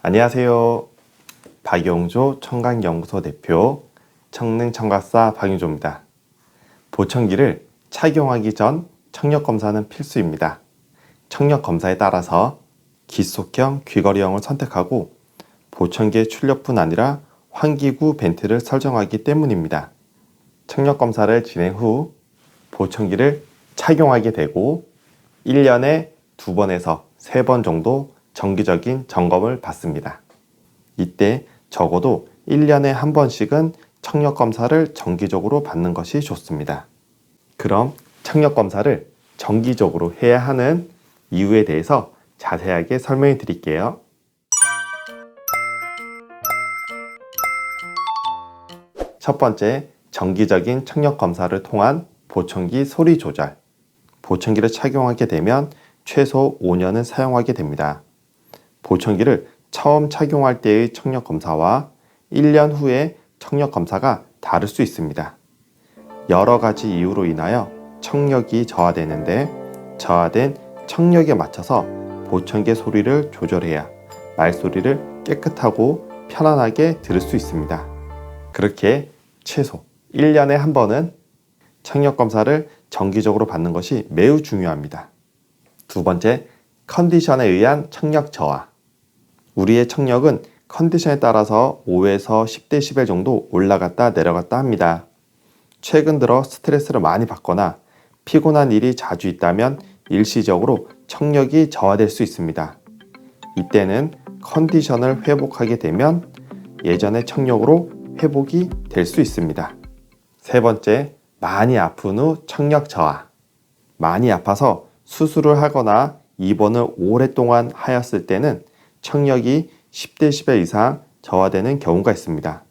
안녕하세요. 박용조 청각연구소 대표 청능청각사 박용조입니다. 보청기를 착용하기 전 청력 검사는 필수입니다. 청력 검사에 따라서 기속형, 귀걸이형을 선택하고 보청기의 출력뿐 아니라 환기구 벤트를 설정하기 때문입니다. 청력 검사를 진행 후 보청기를 착용하게 되고 1년에 두 번에서 세번 정도 정기적인 점검을 받습니다. 이때 적어도 1년에 한 번씩은 청력 검사를 정기적으로 받는 것이 좋습니다. 그럼 청력 검사를 정기적으로 해야 하는 이유에 대해서 자세하게 설명해 드릴게요. 첫 번째, 정기적인 청력 검사를 통한 보청기 소리 조절. 보청기를 착용하게 되면 최소 5년은 사용하게 됩니다. 보청기를 처음 착용할 때의 청력 검사와 1년 후의 청력 검사가 다를 수 있습니다. 여러 가지 이유로 인하여 청력이 저하되는데 저하된 청력에 맞춰서 보청기 소리를 조절해야 말소리를 깨끗하고 편안하게 들을 수 있습니다. 그렇게 최소 1년에 한 번은 청력 검사를 정기적으로 받는 것이 매우 중요합니다. 두 번째, 컨디션에 의한 청력 저하. 우리의 청력은 컨디션에 따라서 5에서 10대11 정도 올라갔다 내려갔다 합니다. 최근 들어 스트레스를 많이 받거나 피곤한 일이 자주 있다면 일시적으로 청력이 저하될 수 있습니다. 이때는 컨디션을 회복하게 되면 예전의 청력으로 회복이 될 수 있습니다. 세 번째, 많이 아픈 후 청력 저하. 많이 아파서 수술을 하거나 입원을 오랫동안 하였을 때는 청력이 10대 10배 이상 저하되는 경우가 있습니다.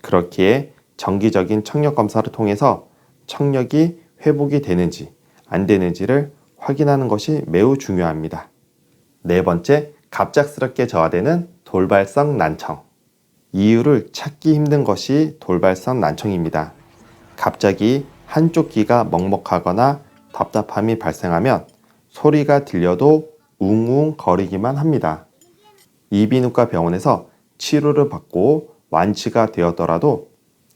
그렇기에 정기적인 청력 검사를 통해서 청력이 회복이 되는지 안 되는지를 확인하는 것이 매우 중요합니다. 네 번째, 갑작스럽게 저하되는 돌발성 난청. 이유를 찾기 힘든 것이 돌발성 난청입니다. 갑자기 한쪽 귀가 먹먹하거나 답답함이 발생하면 소리가 들려도 웅웅 거리기만 합니다. 이비인후과 병원에서 치료를 받고 완치가 되었더라도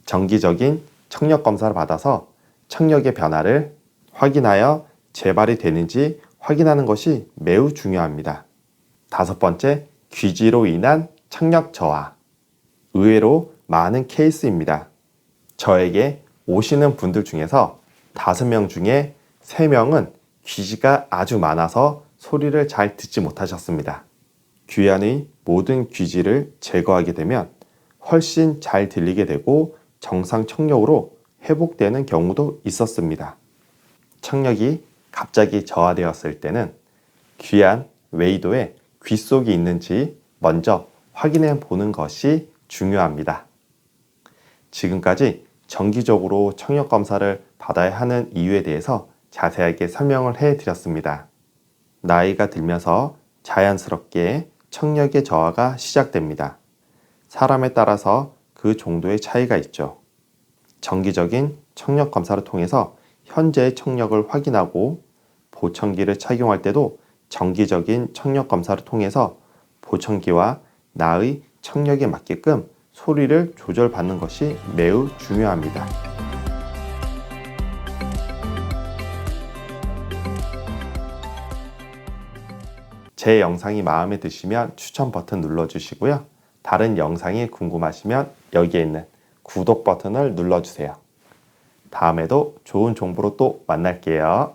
정기적인 청력 검사를 받아서 청력의 변화를 확인하여 재발이 되는지 확인하는 것이 매우 중요합니다. 다섯 번째, 귀지로 인한 청력 저하. 의외로 많은 케이스입니다. 저에게 오시는 분들 중에서 다섯 명 중에 세 명은 귀지가 아주 많아서 소리를 잘 듣지 못하셨습니다. 귀 안의 모든 귀지를 제거하게 되면 훨씬 잘 들리게 되고 정상 청력으로 회복되는 경우도 있었습니다. 청력이 갑자기 저하되었을 때는 귀안 외이도에 귀 속이 있는지 먼저 확인해 보는 것이 중요합니다. 지금까지 정기적으로 청력 검사를 받아야 하는 이유에 대해서 자세하게 설명을 해 드렸습니다. 나이가 들면서 자연스럽게 청력의 저하가 시작됩니다. 사람에 따라서 그 정도의 차이가 있죠. 정기적인 청력 검사를 통해서 현재의 청력을 확인하고 보청기를 착용할 때도 정기적인 청력 검사를 통해서 보청기와 나의 청력에 맞게끔 소리를 조절받는 것이 매우 중요합니다. 제 영상이 마음에 드시면 추천 버튼 눌러주시고요. 다른 영상이 궁금하시면 여기에 있는 구독 버튼을 눌러주세요. 다음에도 좋은 정보로 또 만날게요.